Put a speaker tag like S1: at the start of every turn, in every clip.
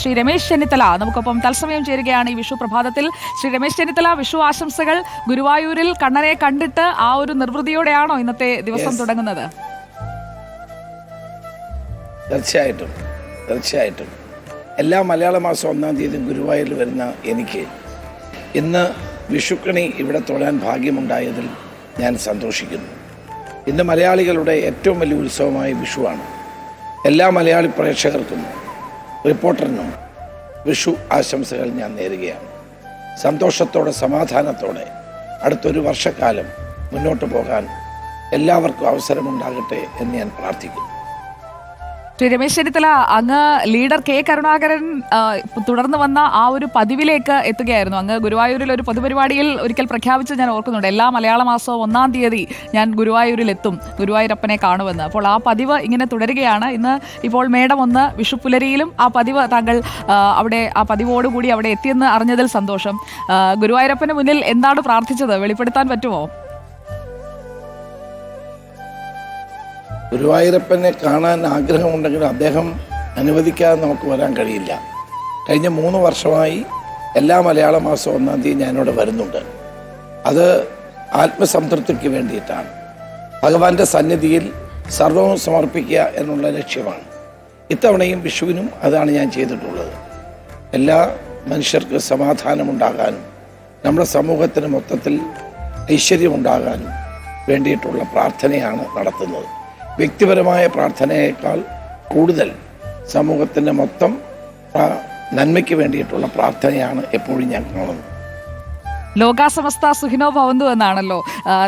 S1: ശ്രീ രമേശ് ചെന്നിത്തല. നമുക്കൊപ്പം തത്സമയം ചേരുകയാണ് ഈ വിഷു പ്രഭാതത്തിൽ. ശ്രീ രമേശ് ചെന്നിത്തല വിഷു ആശംസകൾ ഗുരുവായൂരിൽ കണ്ണനെ കണ്ടിട്ട് ആ ഒരു നിർവൃതിയോടെയാണോ ഇന്നത്തെ ദിവസം. തുടങ്ങുന്നത്?
S2: തീർച്ചയായിട്ടും. തീർച്ചയായിട്ടും. എല്ലാ മലയാള മാസം ഒന്നാം തീയതി ഗുരുവായൂരിൽ വരുന്ന എനിക്ക് ഇന്ന് വിഷുക്കണി ഇവിടെ തൊഴാൻ ഭാഗ്യമുണ്ടായതിൽ ഞാൻ സന്തോഷിക്കുന്നു. ഇന്ന് മലയാളികളുടെ ഏറ്റവും വലിയ ഉത്സവമായ വിഷുവാണ്. എല്ലാ മലയാളി പ്രേക്ഷകർക്കും റിപ്പോർട്ടറിനും വിഷു ആശംസകൾ ഞാൻ നേരുകയാണ്. സന്തോഷത്തോടെ സമാധാനത്തോടെ അടുത്തൊരു വർഷക്കാലം മുന്നോട്ട് പോകാൻ എല്ലാവർക്കും അവസരമുണ്ടാകട്ടെ എന്ന് ഞാൻ പ്രാർത്ഥിക്കുന്നു.
S1: ശ്രീ രമേശ് ചെന്നിത്തല അങ്ങ് ലീഡർ കെ കരുണാകരൻ തുടർന്ന് വന്ന ആ ഒരു പതിവിലേക്ക് എത്തുകയായിരുന്നു. അങ്ങ് ഗുരുവായൂരിൽ ഒരു പൊതുപരിപാടിയിൽ ഒരിക്കൽ പ്രഖ്യാപിച്ച് ഞാൻ ഓർക്കുന്നുണ്ട്. എല്ലാ മലയാള മാസവും ഒന്നാം തീയതി ഞാൻ ഗുരുവായൂരിൽ എത്തും ഗുരുവായൂരപ്പനെ കാണുമെന്ന്. അപ്പോൾ ആ പതിവ് ഇങ്ങനെ തുടരുകയാണ്. ഇന്ന് ഇപ്പോൾ മേഡം ഒന്ന് വിഷുപ്പുലരിയിലും ആ പതിവ് താങ്കൾ അവിടെ ആ പതിവോടുകൂടി അവിടെ എത്തിയെന്ന് അറിഞ്ഞതിൽ സന്തോഷം. ഗുരുവായൂരപ്പന് മുന്നിൽ എന്താണ് പ്രാർത്ഥിച്ചത്? വെളിപ്പെടുത്താൻ പറ്റുമോ?
S2: ഗുരുവായൂരപ്പനെ കാണാൻ ആഗ്രഹമുണ്ടെങ്കിൽ അദ്ദേഹം അനുവദിക്കാതെ നമുക്ക് വരാൻ കഴിയില്ല. കഴിഞ്ഞ മൂന്ന് വർഷമായി എല്ലാ മലയാള മാസം ഒന്നാം തീയതി ഞാനിവിടെ വരുന്നുണ്ട്. അത് ആത്മസംതൃപ്തിക്ക് വേണ്ടിയിട്ടാണ്. ഭഗവാന്റെ സന്നിധിയിൽ സർവവും സമർപ്പിക്കുക എന്നുള്ള ലക്ഷ്യമാണ്. ഇത്തവണയും വിഷുവിനും അതാണ് ഞാൻ ചെയ്തിട്ടുള്ളത്. എല്ലാ മനുഷ്യർക്ക് സമാധാനമുണ്ടാകാനും നമ്മുടെ സമൂഹത്തിന് മൊത്തത്തിൽ ഐശ്വര്യമുണ്ടാകാനും വേണ്ടിയിട്ടുള്ള പ്രാർത്ഥനയാണ് നടത്തുന്നത്. വ്യക്തിപരമായ പ്രാർത്ഥനയേക്കാൾ കൂടുതൽ സമൂഹത്തിന്റെ മൊത്തം നന്മയ്ക്ക് വേണ്ടിയിട്ടുള്ള പ്രാർത്ഥനയാണ് എപ്പോഴും ഞാൻ കാണുന്നത്.
S1: ലോകാസമസ്ത സുഖിനോ ഭവന്തു എന്നാണല്ലോ.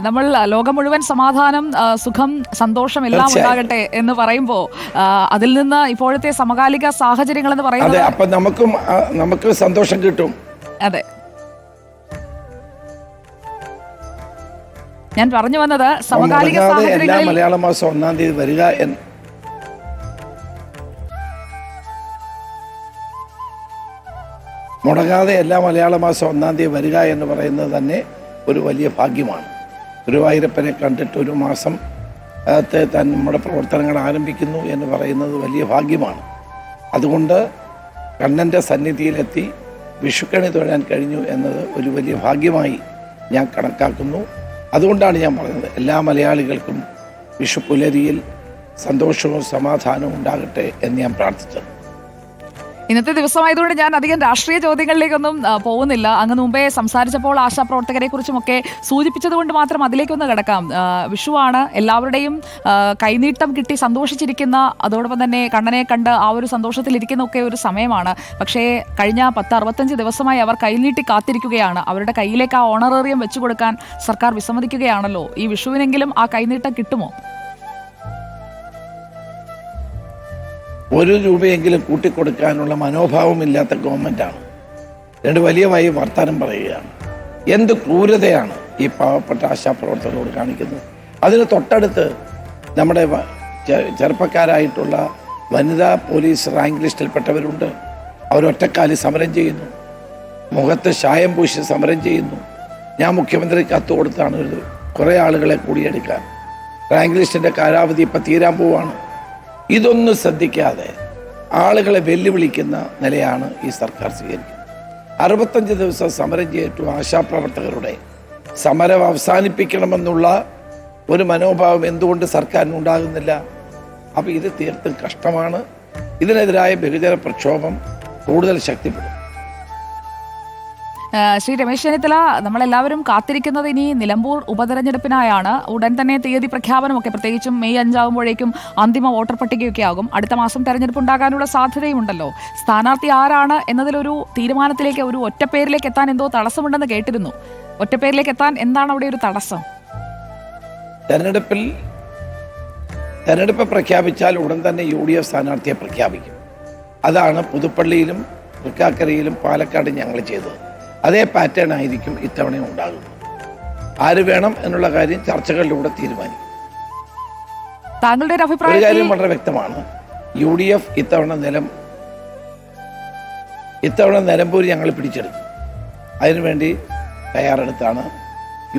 S1: നമ്മൾ ലോകം മുഴുവൻ സമാധാനം സുഖം സന്തോഷം എല്ലാം ഉണ്ടാകട്ടെ എന്ന് പറയുമ്പോൾ അതിൽ നിന്ന് ഇപ്പോഴത്തെ സമകാലിക സാഹചര്യങ്ങൾ എന്ന് പറയുന്നത്
S2: അപ്പൊ നമുക്കും നമുക്ക് സന്തോഷം കിട്ടും.
S1: അതെ. ഞാൻ പറഞ്ഞു വന്നത് സമകാലിക
S2: എല്ലാ
S1: സാഹചര്യങ്ങളിൽ
S2: മലയാള മാസം ഒന്നാം തീയതി വരിക എന്ന് മുടങ്ങാതെ എല്ലാ മലയാള മാസം ഒന്നാം തീയതി വരിക എന്ന് പറയുന്നത് തന്നെ ഒരു വലിയ ഭാഗ്യമാണ്. ഗുരുവായൂരപ്പനെ കണ്ടിട്ട് ഒരു മാസം അകത്ത് താൻ നമ്മുടെ പ്രവർത്തനങ്ങൾ ആരംഭിക്കുന്നു എന്ന് പറയുന്നത് വലിയ ഭാഗ്യമാണ്. അതുകൊണ്ട് കണ്ണന്റെ സന്നിധിയിലെത്തി വിഷുക്കണി തൊഴാൻ കഴിഞ്ഞു എന്നത് ഒരു വലിയ ഭാഗ്യമായി ഞാൻ കണക്കാക്കുന്നു. അതുകൊണ്ടാണ് ഞാൻ പറഞ്ഞത് എല്ലാ മലയാളികൾക്കും വിഷു പുലരിയിൽ സന്തോഷവും സമാധാനവും ഉണ്ടാകട്ടെ എന്ന് ഞാൻ പ്രാർത്ഥിച്ചത്
S1: ഇന്നത്തെ ദിവസമായതുകൊണ്ട് ഞാൻ അധികം രാഷ്ട്രീയ ചോദ്യങ്ങളിലേക്കൊന്നും പോകുന്നില്ല. അങ്ങ് മുമ്പേ സംസാരിച്ചപ്പോൾ ആശാപ്രവർത്തകരെ കുറിച്ചുമൊക്കെ സൂചിപ്പിച്ചത് കൊണ്ട് മാത്രം അതിലേക്കൊന്ന് കിടക്കാം. വിഷുവാണ് എല്ലാവരുടെയും കൈനീട്ടം കിട്ടി സന്തോഷിച്ചിരിക്കുന്ന അതോടൊപ്പം തന്നെ കണ്ണനെ കണ്ട് ആ ഒരു സന്തോഷത്തിലിരിക്കുന്ന ഒക്കെ ഒരു സമയമാണ്. പക്ഷേ കഴിഞ്ഞ പത്ത് അറുപത്തഞ്ച് ദിവസമായി അവർ കൈനീട്ടി കാത്തിരിക്കുകയാണ്. അവരുടെ കയ്യിലേക്ക് ആ ഓണറേറിയം വെച്ചു കൊടുക്കാൻ സർക്കാർ വിസമ്മതിക്കുകയാണല്ലോ. ഈ വിഷുവിനെങ്കിലും ആ കൈനീട്ടം കിട്ടുമോ?
S2: ഒരു രൂപയെങ്കിലും കൂട്ടിക്കൊടുക്കാനുള്ള മനോഭാവമില്ലാത്ത ഗവൺമെന്റാണ് രണ്ട് വലിയ വൈ വർത്താനം പറയുകയാണ്. എന്ത് ക്രൂരതയാണ് ഈ പാവപ്പെട്ട ആശാപ്രവർത്തകരോട് കാണിക്കുന്നത്? അതിന് തൊട്ടടുത്ത് നമ്മുടെ ചെറുപ്പക്കാരായിട്ടുള്ള വനിതാ പോലീസ് റാങ്ക് ലിസ്റ്റിൽപ്പെട്ടവരുണ്ട്. അവരൊറ്റക്കാലി സമരം ചെയ്യുന്നു. മുഖത്ത് ശായം പൂശി സമരം ചെയ്യുന്നു. ഞാൻ മുഖ്യമന്ത്രി കത്ത് കൊടുത്താണ് ഒരു കുറേ ആളുകളെ കൂടിയെടുക്കാൻ. റാങ്ക് ലിസ്റ്റിന്റെ കാലാവധി ഇപ്പം തീരാൻ പോവാണ്. ഇതൊന്നും ശ്രദ്ധിക്കാതെ ആളുകളെ വെല്ലുവിളിക്കുന്ന നിലയാണ് ഈ സർക്കാർ സ്വീകരിക്കുന്നത്. അറുപത്തഞ്ച് ദിവസം സമരം ചെയ്തിട്ടു ആശാപ്രവർത്തകരുടെ സമരം അവസാനിപ്പിക്കണമെന്നുള്ള ഒരു മനോഭാവം എന്തുകൊണ്ട് സർക്കാരിന് ഉണ്ടാകുന്നില്ല? അപ്പോൾ ഇത് തീർത്തും കഷ്ടമാണ്. ഇതിനെതിരായ ബഹുജന പ്രക്ഷോഭം കൂടുതൽ ശക്തിപ്പെടും
S1: ശ്രീ രമേശ് ചെന്നിത്തല നമ്മളെല്ലാവരും കാത്തിരിക്കുന്നത് ഇനി നിലമ്പൂർ ഉപതെരഞ്ഞെടുപ്പിനായാണ്. ഉടൻ തന്നെ തീയതി പ്രഖ്യാപനമൊക്കെ പ്രത്യേകിച്ചും മെയ് അഞ്ചാകുമ്പോഴേക്കും അന്തിമ വോട്ടർ പട്ടികയൊക്കെ ആകും. അടുത്ത മാസം തെരഞ്ഞെടുപ്പ് ഉണ്ടാകാനുള്ള സാധ്യതയുണ്ടല്ലോ. സ്ഥാനാർത്ഥി ആരാണ് എന്നതിലൊരു തീരുമാനത്തിലേക്ക് ഒരു ഒറ്റപ്പേരിലേക്ക് എത്താൻ എന്തോ തടസ്സമുണ്ടെന്ന് കേട്ടിരുന്നു. ഒറ്റപ്പേരിലേക്ക് എത്താൻ എന്താണ് അവിടെ ഒരു തടസ്സം?
S2: തെരഞ്ഞെടുപ്പിൽ തെരഞ്ഞെടുപ്പ് പ്രഖ്യാപിച്ചാൽ ഉടൻ തന്നെ യു ഡി എഫ് സ്ഥാനാർത്ഥിയെ പ്രഖ്യാപിക്കും. അതാണ് പുതുപ്പള്ളിയിലും തൃക്കാക്കരയിലും പാലക്കാടും ഞങ്ങൾ ചെയ്തത്. അതേ പാറ്റേൺ ആയിരിക്കും ഇത്തവണയും ഉണ്ടാകുന്നത്. ആര് വേണം എന്നുള്ള കാര്യം ചർച്ചകളിലൂടെ തീരുമാനിക്കും.
S1: താങ്കളുടെ ഒരു
S2: ഒരു
S1: അഭിപ്രായത്തിൽ
S2: കാര്യം വളരെ വ്യക്തമാണ്. യു ഡി എഫ് ഇത്തവണ നിലം ഇത്തവണ നിലമ്പൂർ ഞങ്ങൾ പിടിച്ചെടുക്കും അതിനുവേണ്ടി തയ്യാറെടുത്താണ്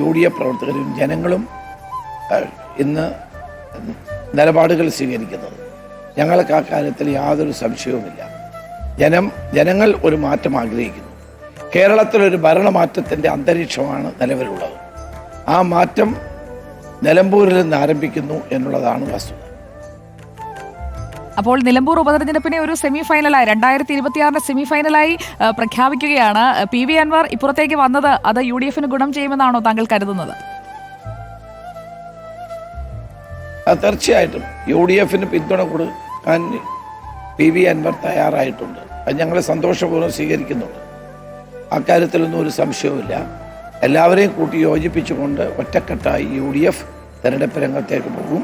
S2: യു ഡി എഫ് പ്രവർത്തകരും ജനങ്ങളും ഇന്ന് നിലപാടുകൾ സ്വീകരിക്കുന്നത്. ഞങ്ങൾക്ക് ആ കാര്യത്തിൽ യാതൊരു സംശയവുമില്ല. ജനം ജനങ്ങൾ ഒരു മാറ്റം ആഗ്രഹിക്കുന്നു. കേരളത്തിലൊരു ഭരണമാറ്റത്തിന്റെ അന്തരീക്ഷമാണ് നിലവിലുള്ളത്. ആ മാറ്റം നിലമ്പൂരിൽ നിന്ന് ആരംഭിക്കുന്നു എന്നുള്ളതാണ് വസ്തുത.
S1: അപ്പോൾ നിലമ്പൂർ ഉപതെരഞ്ഞെടുപ്പിനെ ഒരു സെമി ഫൈനലായി രണ്ടായിരത്തി ഇരുപത്തിയാറിന്റെ സെമി ഫൈനലായി പ്രഖ്യാപിക്കുകയാണ്. പി വി അൻവർ ഇപ്പുറത്തേക്ക് വന്നത് അത് യു ഡി എഫിന് ഗുണം ചെയ്യുമെന്നാണോ താങ്കൾ കരുതുന്നത്?
S2: തീർച്ചയായിട്ടും. യു ഡി എഫിന് പിന്തുണ കൊടുക്കാൻ പി വി അൻവർ തയ്യാറായിട്ടുണ്ട്. അത് ഞങ്ങൾ സന്തോഷപൂർവം സ്വീകരിക്കുന്നുണ്ട്. അക്കാര്യത്തിലൊന്നും ഒരു സംശയവുമില്ല. എല്ലാവരെയും കൂട്ടി യോജിപ്പിച്ചുകൊണ്ട് ഒറ്റക്കെട്ടായി യു ഡി എഫ് തെരഞ്ഞെടുപ്പ് രംഗത്തേക്ക് പോകും.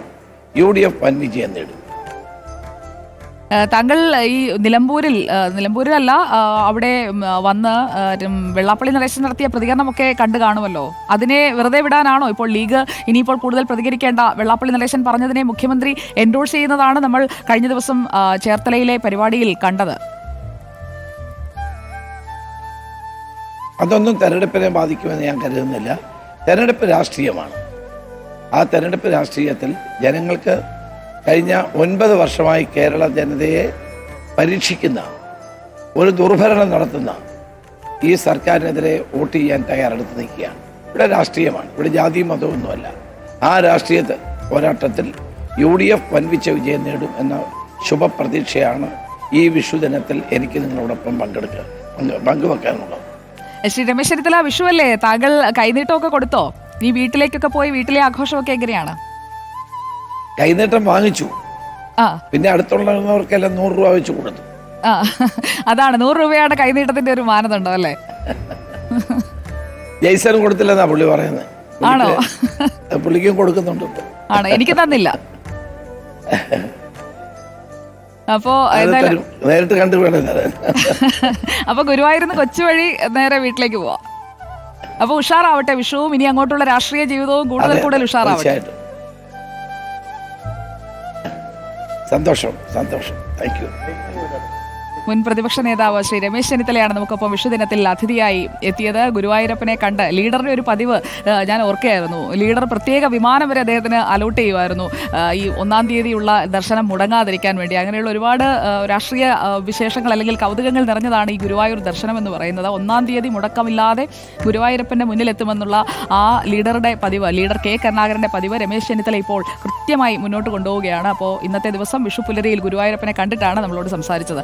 S2: യു ഡി എഫ് വൻ വിജയം നേടും.
S1: താങ്കൾ ഈ നിലമ്പൂരിൽ നിലമ്പൂരിലല്ല അവിടെ വന്ന് വെള്ളാപ്പള്ളി നടേശൻ നടത്തിയ പ്രതികരണമൊക്കെ കണ്ടു കാണുമല്ലോ. അതിനെ വെറുതെ വിടാനാണോ ഇപ്പോൾ ലീഗ് ഇനിയിപ്പോൾ കൂടുതൽ പ്രതികരിക്കേണ്ട? വെള്ളാപ്പള്ളി നടേശൻ പറഞ്ഞതിനെ മുഖ്യമന്ത്രി എൻഡോഴ്സ് ചെയ്യുന്നതാണ് നമ്മൾ കഴിഞ്ഞ ദിവസം ചേർത്തലയിലെ പരിപാടിയിൽ കണ്ടത്.
S2: അതൊന്നും തെരഞ്ഞെടുപ്പിനെ ബാധിക്കുമെന്ന് ഞാൻ കരുതുന്നില്ല. തെരഞ്ഞെടുപ്പ് രാഷ്ട്രീയമാണ്. ആ തെരഞ്ഞെടുപ്പ് രാഷ്ട്രീയത്തിൽ ജനങ്ങൾക്ക് കഴിഞ്ഞ ഒൻപത് വർഷമായി കേരള ജനതയെ പരീക്ഷിക്കുന്ന ഒരു ദുർഭരണം നടത്തുന്ന ഈ സർക്കാരിനെതിരെ വോട്ട് ചെയ്യാൻ തയ്യാറെടുത്ത് നിൽക്കുകയാണ്. ഇവിടെ രാഷ്ട്രീയമാണ്. ഇവിടെ ജാതി മതമൊന്നുമല്ല ആ രാഷ്ട്രീയ പോരാട്ടത്തിൽ യു ഡി എഫ് വൻപിച്ച വിജയം നേടും എന്ന ശുഭപ്രതീക്ഷയാണ് ഈ വിഷുദിനത്തിൽ എനിക്ക് നിങ്ങളോടൊപ്പം പങ്കെടുക്കുക പങ്ക് പങ്കുവെക്കാനുള്ളത്.
S1: ശ്രീ രമേശ് ചെന്നിത്തല വിഷുവല്ലേ താങ്കൾ കൈനീട്ടമൊക്കെ കൊടുത്തോ? നീ വീട്ടിലേക്കൊക്കെ പോയി വീട്ടിലെ ആഘോഷമൊക്കെ എങ്ങനെയാണ്?
S2: കൈനീട്ടം വാങ്ങിച്ചു. പിന്നെ അടുത്തുള്ളവർക്കെല്ലാം നൂറ് രൂപ വെച്ച് കൊടുത്തു.
S1: ആ. അതാണ് നൂറ് രൂപയാണ് കൈനീട്ടത്തിന്റെ ഒരു മാനദണ്ഡം അല്ലേ?
S2: ജയ്സനും കൊടുത്തില്ലെന്നാ പുള്ളി പറയുന്നത്
S1: ആണോ?
S2: പുള്ളിക്കും കൊടുക്കുന്നുണ്ട്.
S1: ആണോ? എനിക്ക് തന്നില്ല. അപ്പോ.
S2: നേരിട്ട് കണ്ടു
S1: അപ്പൊ ഗുരുവായൂരുന്ന് കൊച്ചു വഴി നേരെ വീട്ടിലേക്ക് പോവാം. അപ്പൊ ഉഷാറാവട്ടെ വിഷുവും ഇനി അങ്ങോട്ടുള്ള രാഷ്ട്രീയ ജീവിതവും കൂടുതൽ കൂടുതൽ ഉഷാറാവട്ടെ.
S2: സന്തോഷം സന്തോഷം. താങ്ക് യു
S1: മുൻ പ്രതിപക്ഷ നേതാവ് ശ്രീ രമേശ് ചെന്നിത്തലയാണ് നമുക്കൊപ്പം വിഷുദിനത്തിൽ അതിഥിയായി എത്തിയത്. ഗുരുവായൂരപ്പനെ കണ്ട് ലീഡറിന്റെ ഒരു പതിവ് ഞാൻ ഓർക്കുകയായിരുന്നു. ലീഡർ പ്രത്യേക വിമാനം വരെ അദ്ദേഹത്തിന് അലോട്ട് ചെയ്യുമായിരുന്നു. ഈ ഒന്നാം തീയതിയുള്ള ദർശനം മുടങ്ങാതിരിക്കാൻ വേണ്ടി. അങ്ങനെയുള്ള ഒരുപാട് രാഷ്ട്രീയ വിശേഷങ്ങൾ അല്ലെങ്കിൽ കൗതുകങ്ങൾ നിറഞ്ഞതാണ് ഈ ഗുരുവായൂർ ദർശനം എന്ന് പറയുന്നത്. ഒന്നാം തീയതി മുടക്കമില്ലാതെ ഗുരുവായൂരപ്പന്റെ മുന്നിലെത്തുമെന്നുള്ള ആ ലീഡറുടെ പതിവ് ലീഡർ കെ കരുണാകരന്റെ പതിവ് രമേശ് ചെന്നിത്തല ഇപ്പോൾ കൃത്യമായി മുന്നോട്ട് കൊണ്ടുപോവുകയാണ്. അപ്പോൾ ഇന്നത്തെ ദിവസം വിഷു പുലരിയിൽ ഗുരുവായൂരപ്പനെ കണ്ടിട്ടാണ് നമ്മളോട് സംസാരിച്ചത്.